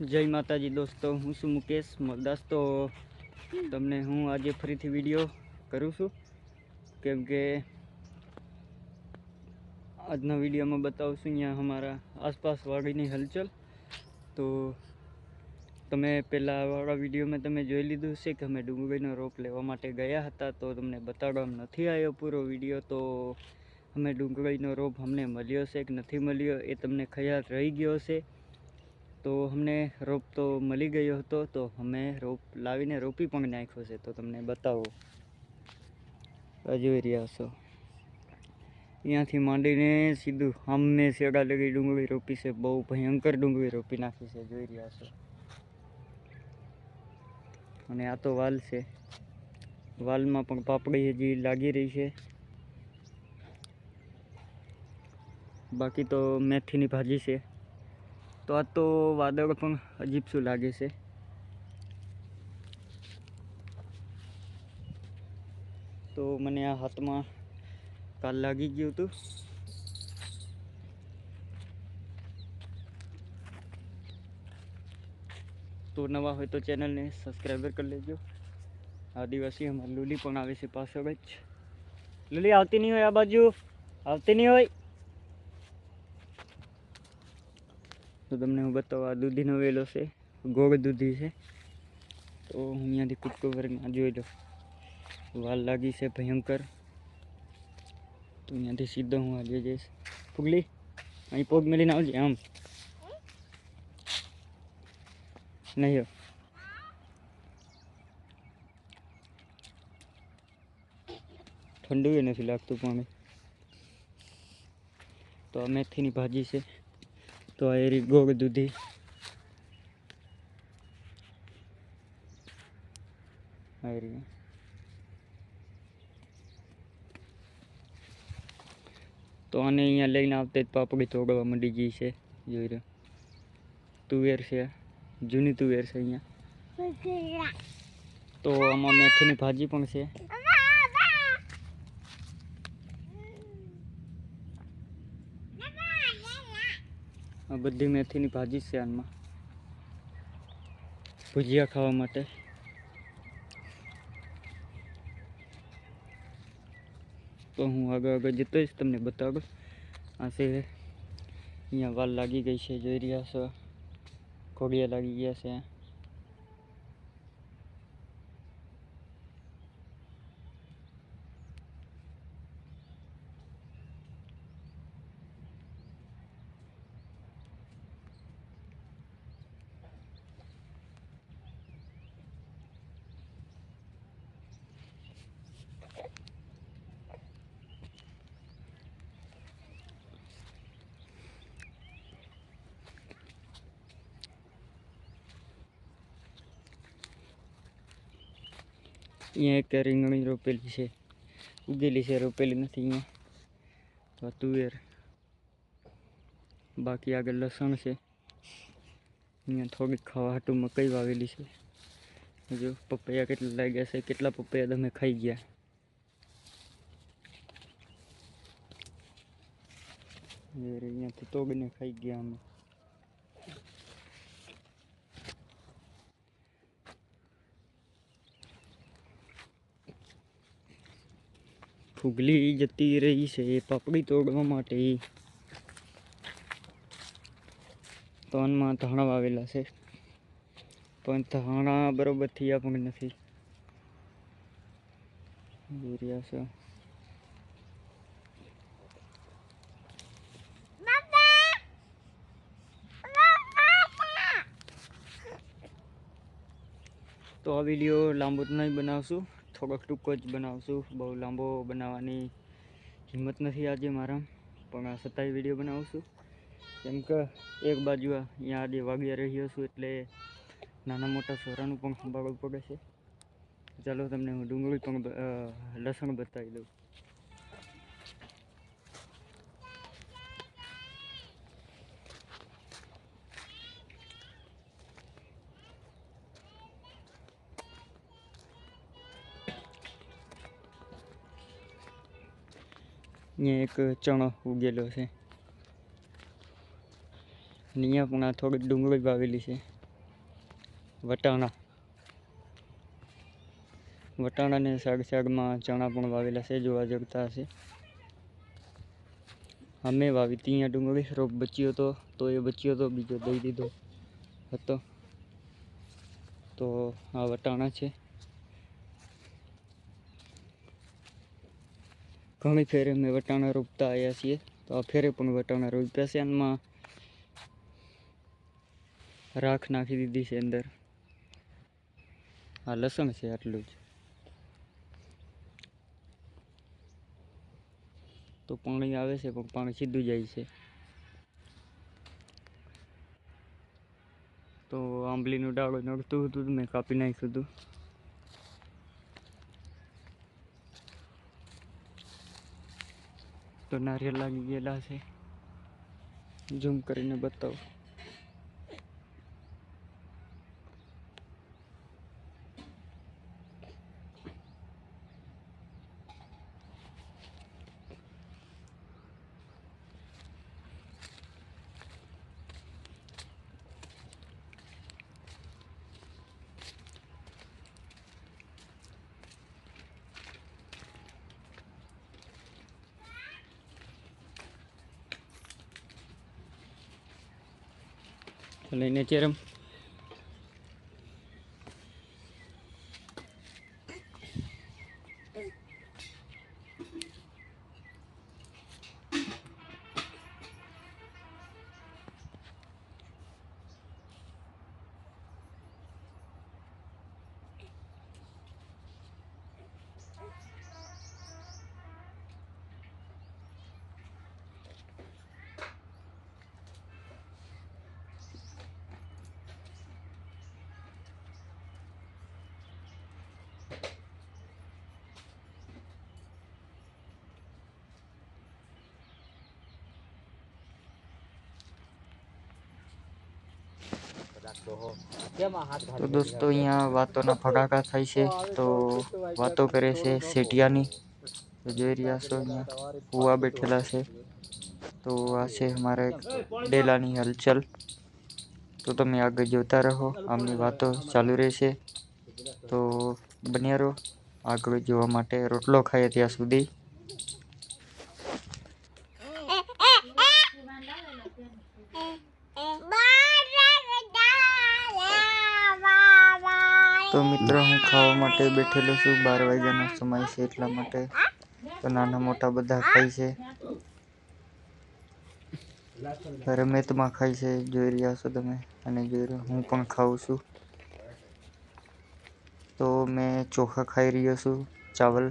જય માતાજી દોસ્તો, હું છું મુકેશ. મોરદાસ તો તમને હું આજે ફરીથી વીડિયો કરું છું. કેમ કે આજના વિડીયોમાં બતાવું છું અહીંયા અમારા આસપાસ વાડીની હલચલ. તો તમે પહેલાંવાળા વિડીયોમાં તમે જોઈ લીધું છે કે અમે ડુંગળીનો રોપ લેવા માટે ગયા હતા, તો તમને બતાડવામાં નથી આવ્યો પૂરો વીડિયો તો અમે ડુંગળીનો રોપ અમને મળ્યો છે કે નથી મળ્યો એ તમને ખ્યાલ રહી ગયો છે તો અમને રોપ તો મળી ગયો હતો, તો અમે રોપ લાવીને રોપી પણ નાખ્યો છે. તો તમને બતાવો. જોઈ રહ્યા છો. અહીંયાથી માંડીને સીધું અમને સેડા લગી ડુંગળી રોપી છે. બહુ ભયંકર ડુંગળી રોપી નાખી છે. જોઈ રહ્યા છો. અને આ તો વાલ છે. વાલમાં પણ પાપડી હજી લાગી રહી છે. બાકી તો મેથીની ભાજી છે. તો આ તો વાદળ પણ અજીબ શું લાગે છે? તો મને આ હાથમાં કાલ લાગી ગયું હતું. તો નવા હોય તો ચેનલને સબસ્ક્રાઈબર કરી લેજો. આદિવાસી અમારી લુલી પણ આવે છે પાછળ જ. લુલી, આવતી નહીં હોય આ બાજુ? આવતી નહીં હોય? તો તમને હું બતાવવા દૂધીનો વેલો છે, ગોળ દૂધી છે. તો હું અહીંયાથી કૂટકો કરીને જોઈ લો. વાલ લાગી છે ભયંકર. તો અહીંયાથી સીધો હું આજે જઈશ. ફુગલી અહીં પોગ મેલીને આવજે, આમ. નહીં ઠંડુ એ નથી લાગતું પણ તો મેથીની ભાજી છે. તો એરી ગોળ દૂધી. એરી. તો આને અહીંયા લઈને આવતા જ પાપડી તોડવા મંડી ગઈ છે. જોઈ રહ્યો તુવેર છે. જૂની તુવેર છે અહીંયા. તો આમાં મેથીની ભાજી પણ છે. આ બધી મેથીની ભાજી છે આમાં. ભજીયા ખાવા માટે. તો હું આગળ આગળ જતો જ તમને બતાવું. આ છે, અહીંયા વાલ લાગી ગઈ છે, જોઈ રહ્યા છો. ઘોડિયા લાગી ગયા છે. અહીંયા એક રીંગણી રોપેલી છે. ઉગેલી છે, રોપેલી નથી અહીંયા. તુવેર. બાકી આગળ લસણ છે. અહીંયા થોડીક ખાવા હાટું મકાઈ વાવેલી છે. જો પપૈયા કેટલા લાગ્યા છે, કેટલા પપૈયા તમે ખાઈ ગયા? અહીંયાથી તોગને ખાઈ ગયા અમે. ફૂગલી જતી રહી છે પાપડી તોડવા માટે. તોનમાં ધાણા વાવેલા છે. પણ ધાણા બરોબર થયા પણ નથી. રહ્યા છો. તો આ વીડિયો લાંબો નહીં બનાવશું. થોડોક ટૂંકો જ બનાવશું. બહુ લાંબો બનાવવાની હિંમત નથી આજે મારા, પણ આ છતાંય વીડિયો બનાવું છું કેમ કે એક બાજુ અહીંયા આજે વાગ્યા રહ્યો છું એટલે નાના મોટા સોરાનું પણ સંભાળવું પડે છે. ચાલો તમને હું ડુંગળી પણ લસણ બતાવી દઉં. અહીંયા એક ચણો ઉગેલો છે. અહીંયા પણ આ થોડીક ડુંગળી વાવેલી છે. વટાણા. વટાણાને શાક શાકમાં ચણા પણ વાવેલા છે, જોવા જગતા હશે. અમે વાવી ત્યાં ડુંગળી, રોપ બચ્યો હતો, તો એ બચ્યો હતો, બીજો દઈ દીધો હતો. તો આ વટાણા છે. ઘણી ફેરે અમે વટાણા રોપતા આવ્યા છીએ. તો આ ફેરે પણ વટાણા રોપ્યા છે એમાં રાખ નાખી દીધી છે અંદર. આ લસણ છે આટલું જ. તો પાણી આવે છે, પણ પાણી સીધું જાય છે. તો આંબલીનું ડાળું નડતું હતું મેં કાપી નાખ્યું હતું. તો નારિયેળ લાગી ગયેલા છે. ઝૂમ કરીને બતાવો. લઈને ચેરમ તો દોસ્તો, અહીંયા વાતોના ફટાકા થાય છે, તો વાતો કરે છે સેટિયાની જોઈ રહ્યા છો અહીંયા કુવા બેઠેલા છે. તો આ છે અમારે ડેલાની હલચલ. તો તમે આગળ જોતા રહો, આમની વાતો ચાલુ રહેશે. તો બન્યા રહો, આગળ જોવા માટે રોટલો ખાઈએ ત્યાં સુધી. તો મિત્ર, હું ખાવા માટે બેઠેલો છું. બાર વાગ્યાનો સમય છે એટલા માટે તો નાના મોટા બધા ખાય છે. રમેતમાં ખાય છે. જોઈ રહ્યા છો તમે. અને જોઈ રહ્યો, હું પણ ખાઉં છું. તો મેં ચોખા ખાઈ રહ્યો છું, ચાવલ.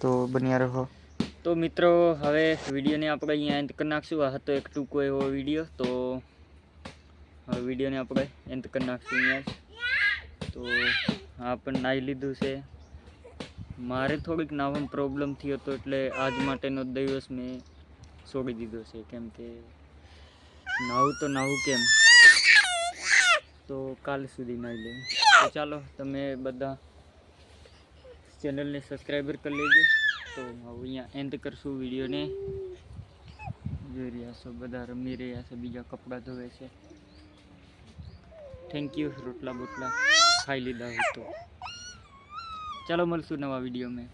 તો બન્યા રહો. તો મિત્રો, હવે વિડીયોને આપણે અહીંયા એન્ડ કરી નાખશું. આ હતો એક ટૂંકો એવો વીડિયો. તો વિડીયોને આપણે એન્ત કરી નાખશું અહીંયા તો હા પણ નાહી લીધું છે. મારે થોડીક નાવામાં પ્રોબ્લેમ થયો હતો એટલે આજ માટેનો દિવસ મેં છોડી દીધો છે. કેમ કે નાહું તો નાહું કેમ? તો કાલ સુધી નાહી લઉં. તો ચાલો, તમે બધા ચેનલને સબસ્ક્રાઈબર કરી લેજો. તો હવે અહીંયા એન્ત કરશું વિડીયોને. જોઈ રહ્યા છો, બધા રમી રહ્યા છે, બીજા કપડાં ધોવે છે. થેન્ક યુ રોટલા બોટલા ખાઈ લીધા હોય તો. ચાલો મળશું નવા વીડિયો મેં